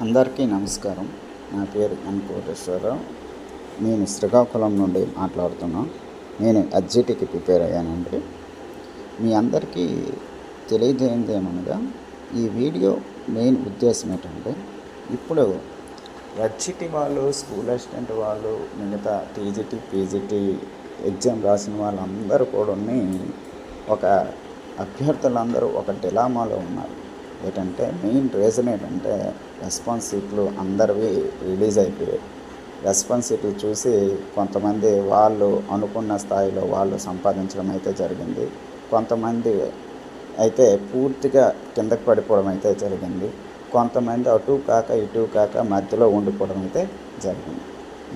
అందరికీ నమస్కారం. నా పేరు ఎన్ కోటేశ్వరరావు. నేను శ్రీకాకుళం నుండి మాట్లాడుతున్నాను నేను ఎడ్జిటీకి ప్రిపేర్ అయ్యానండి. మీ అందరికీ తెలియజేయండి ఏమనగా ఈ వీడియో మెయిన్ ఉద్దేశం ఏంటంటే ఇప్పుడు ఎడ్జిటి వాళ్ళు స్కూల్ అసిస్టెంట్ వాళ్ళు మిగతా టీజీటీ పీజీటీ ఎగ్జామ్ రాసిన వాళ్ళందరూ కూడా ఒక అభ్యర్థులందరూ ఒక డిలామాలో ఉన్నారు. ఏంటంటే మెయిన్ రీజన్ ఏంటంటే రెస్పాన్స్ సీట్లు అందరివి రిలీజ్ అయిపోయాయి. రెస్పాన్స్ సీట్లు చూసి కొంతమంది వాళ్ళు అనుకున్న స్థాయిలో వాళ్ళు సంపాదించడం అయితే జరిగింది. కొంతమంది అయితే పూర్తిగా కిందకు పడిపోవడం అయితే జరిగింది. కొంతమంది అటు కాక ఇటు కాక మధ్యలో ఉండిపోవడం అయితే జరిగింది.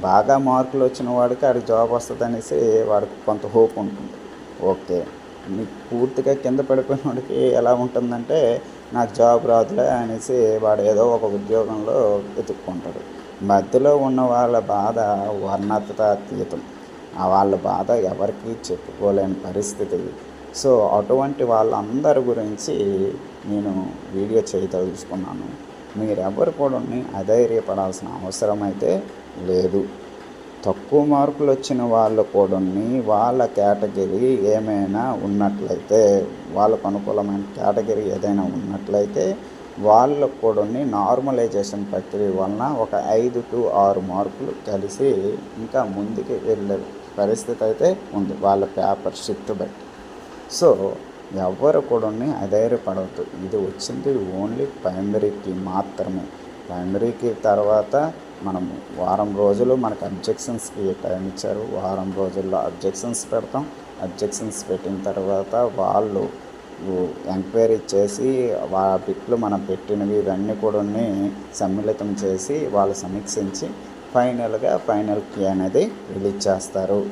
బాగా మార్కులు వచ్చిన వాడికి ఆడికి జాబ్ వస్తుంది అనేసి వాడికి కొంత హోప్ ఉంటుంది. ఓకే పూర్తిగా కింద పడిపోయిన వాడికి ఎలా ఉంటుందంటే నాకు జాబ్ రాదులే అనేసి వాడు ఏదో ఒక ఉద్యోగంలో వెతుక్కుంటాడు. మధ్యలో ఉన్న వాళ్ళ బాధ వర్ణాతీతం ఆ వాళ్ళ బాధ ఎవరికి చెప్పుకోలేని పరిస్థితి. సో అటువంటి వాళ్ళందరి గురించి నేను వీడియో చేయదలుచుకున్నాను. మీరెవరు కూడా అధైర్యపడాల్సిన అవసరం అయితే లేదు. తక్కువ మార్కులు వచ్చిన వాళ్ళు కూడా వాళ్ళ కేటగిరీ ఏమైనా ఉన్నట్లయితే వాళ్ళకు అనుకూలమైన కేటగిరీ ఏదైనా ఉన్నట్లయితే వాళ్ళకు కూడా నార్మలైజేషన్ ప్రక్రియ వలన ఒక ఐదు టు ఆరు మార్కులు కలిసి ఇంకా ముందుకు వెళ్ళే పరిస్థితి అయితే ఉంది వాళ్ళ పేపర్ షిఫ్ట్ బట్టి. సో ఎవరు కూడా అధైర్యపడవద్దు. ఇది వచ్చింది ఓన్లీ ప్రైమరీకి మాత్రమే. ప్రైమరీకి తర్వాత మనము వారం రోజులు మనకు అబ్జెక్షన్స్కి టైం ఇచ్చారు? వారం రోజుల్లో అబ్జెక్షన్స్ పెడతాం. అబ్జెక్షన్స్ పెట్టిన తర్వాత వాళ్ళు ఎంక్వైరీ చేసి వా బిట్లు మనం పెట్టినవి ఇవన్నీ కూడా సమ్మిళితం చేసి వాళ్ళు సమీక్షించి ఫైనల్గా ఫైనల్ కీ అనేది రిలీజ్ చేస్తారు.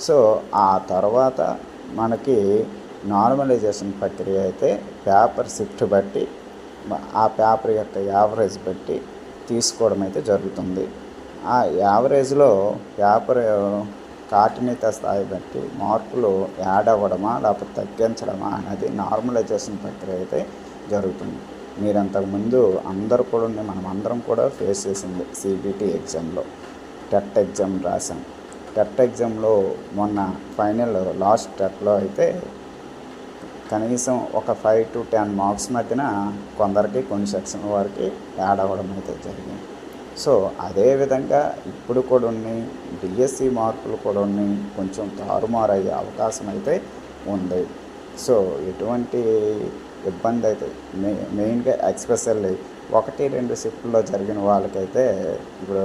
సో ఆ తర్వాత మనకి నార్మలైజేషన్ ప్రక్రియ అయితే పేపర్ షిఫ్ట్ బట్టి ఆ పేపర్ యొక్క యావరేజ్ బట్టి తీసుకోవడం అయితే జరుగుతుంది. ఆ యావరేజ్లో పేపర్ కాఠిన్యత స్థాయి బట్టి మార్పులు యాడ్ అవ్వడమా లేకపోతే తగ్గించడమా అనేది నార్మలైజేషన్ ప్రక్రియ అయితే జరుగుతుంది. మీరు అంతకుముందు అందరూ కూడా మనం అందరం కూడా ఫేస్ చేసింది సిబిటి ఎగ్జామ్లో. టెట్ ఎగ్జామ్ రాసాం టెట్ ఎగ్జామ్లో మొన్న ఫైనల్ లాస్ట్ టెట్లో అయితే కనీసం ఒక ఫైవ్ టు టెన్ మార్క్స్ మధ్యన కొందరికి కొన్ని సెక్షన్ వారికి యాడ్ అవ్వడం అయితే జరిగింది. సో అదేవిధంగా ఇప్పుడు కూడా ఉన్నాయి డిఎస్సి మార్కులు కూడా ఉన్నాయి కొంచెం తారుమారు అయ్యే అవకాశం అయితే ఉంది. సో ఎటువంటి ఇబ్బంది అయితే మె మెయిన్గా ఎక్స్పెషల్లీ ఒకటి రెండు షిఫ్ట్లో జరిగిన వాళ్ళకైతే ఇప్పుడు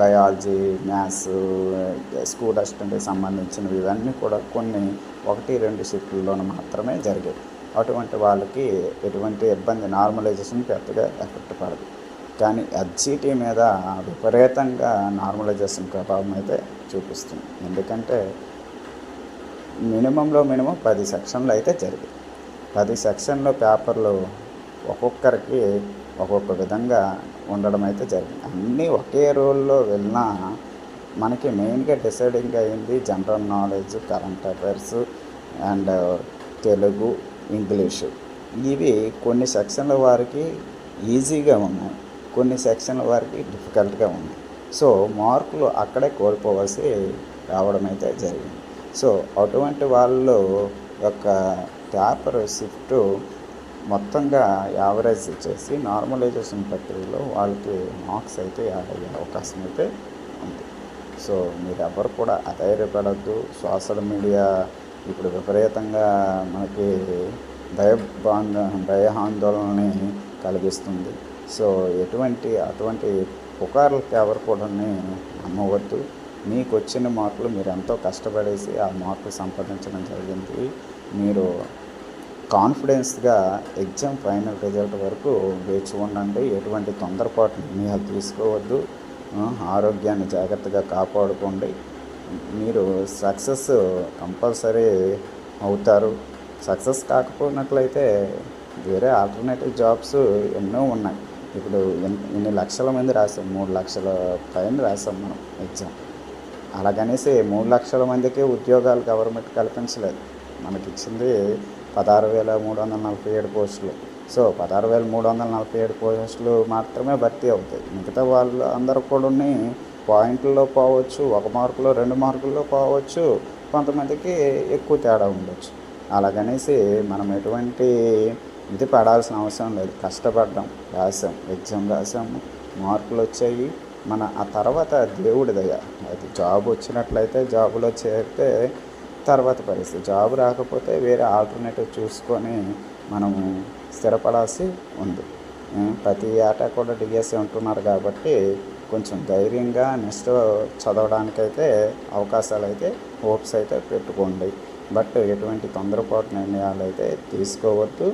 బయాలజీ మ్యాథ్స్ స్కూల్ అసిస్టెంట్కి సంబంధించినవి ఇవన్నీ కూడా కొన్ని ఒకటి రెండు షిఫ్ట్లలో మాత్రమే జరిగేది. అటువంటి వాళ్ళకి ఎటువంటి ఇబ్బంది నార్మలైజేషన్ పెద్దగా ఎఫెక్ట్ పడదు. కానీ ఎడ్సిటీ మీద విపరీతంగా నార్మలైజేషన్ ప్రభావం అయితే చూపిస్తుంది. ఎందుకంటే మినిమంలో మినిమం పది సెక్షన్లు అయితే జరిగాయి. పది సెక్షన్లో పేపర్లు ఒక్కొక్కరికి ఒక్కొక్క విధంగా ఉండడం అయితే జరిగింది. అన్నీ ఒకే రోల్లో వెళ్ళినా మనకి మెయిన్గా డిసైడింగ్ అయింది general knowledge current affairs and Telugu English. ఇవి కొన్ని సెక్షన్ల వారికి ఈజీగా ఉన్నాయి. కొన్ని సెక్షన్ల వారికి డిఫికల్ట్గా ఉన్నాయి. సో మార్కులు అక్కడే కోల్పోవలసి రావడం అయితే జరిగింది. సో అటువంటి వాళ్ళు యొక్క టాపర్ షిఫ్ట్ మొత్తంగా యావరేజ్ చేసి నార్మలైజేషన్ ప్రక్రియలో వాళ్ళకి మార్క్స్ అయితే యాడ్ అయ్యే అవకాశం అయితే సో మీరు ఎవరు కూడా అధైర్యపడద్దు. సోషల్ మీడియా ఇప్పుడు విపరీతంగా మనకి భయ ఆందోళనని కలిగిస్తుంది. సో ఎటువంటి అటువంటి పుకార్లకి ఎవరు కూడా నమ్మవద్దు. మీకు వచ్చిన మార్కులు మీరు ఎంతో కష్టపడేసి ఆ మార్కులు సంపాదించడం జరిగింది. మీరు కాన్ఫిడెన్స్గా ఎగ్జామ్ ఫైనల్ రిజల్ట్ వరకు వేచి ఉండండి. ఎటువంటి తొందరపాటు నిర్ణయాలు తీసుకోవద్దు. ఆరోగ్యాన్ని జాగ్రత్తగా కాపాడుకోండి. మీరు సక్సెస్ కంపల్సరీ అవుతారు. సక్సెస్ కాకపోయినట్లయితే వేరే ఆల్టర్నేటివ్ జాబ్స్ ఎన్నో ఉన్నాయి. ఇప్పుడు ఇన్ని లక్షల మంది రాసాం మూడు లక్షల పైన రాసాం మనం ఎగ్జామ్. అలాగనేసి మూడు లక్షల మందికి ఉద్యోగాలు గవర్నమెంట్ కల్పించలేదు. మనకి ఇచ్చింది పదహారు వేల మూడు వందల నలభై ఏడు పోస్టులు. సో పదహారు వేల మూడు వందల నలభై ఏడు పోస్టులు మాత్రమే భర్తీ అవుతాయి. మిగతా వాళ్ళు అందరూ కూడా పాయింట్లలో పోవచ్చు ఒక మార్కులో రెండు మార్కుల్లో పోవచ్చు కొంతమందికి ఎక్కువ తేడా ఉండొచ్చు. అలాగనేసి మనం ఎటువంటి ఇది పడాల్సిన అవసరం లేదు. కష్టపడ్డాం రాసాం ఎగ్జామ్ రాసాము మార్కులు వచ్చాయి. మన ఆ తర్వాత దేవుడి దయ అది జాబ్ వచ్చినట్లయితే జాబులో చేరితే తర్వాత పరిస్థితి. జాబ్ రాకపోతే వేరే ఆల్టర్నేటివ్ చూసుకొని మనము స్థిరపడాల్సి ఉంది. ప్రతి ఏటా కూడా డిఎస్సి ఉంటున్నారు కాబట్టి కొంచెం ధైర్యంగా నెక్స్ట్ చదవడానికైతే అవకాశాలు అయితే హోప్స్ అయితే పెట్టుకోండి. బట్ ఎటువంటి తొందరపాటు నిర్ణయాలు అయితే తీసుకోవద్దు.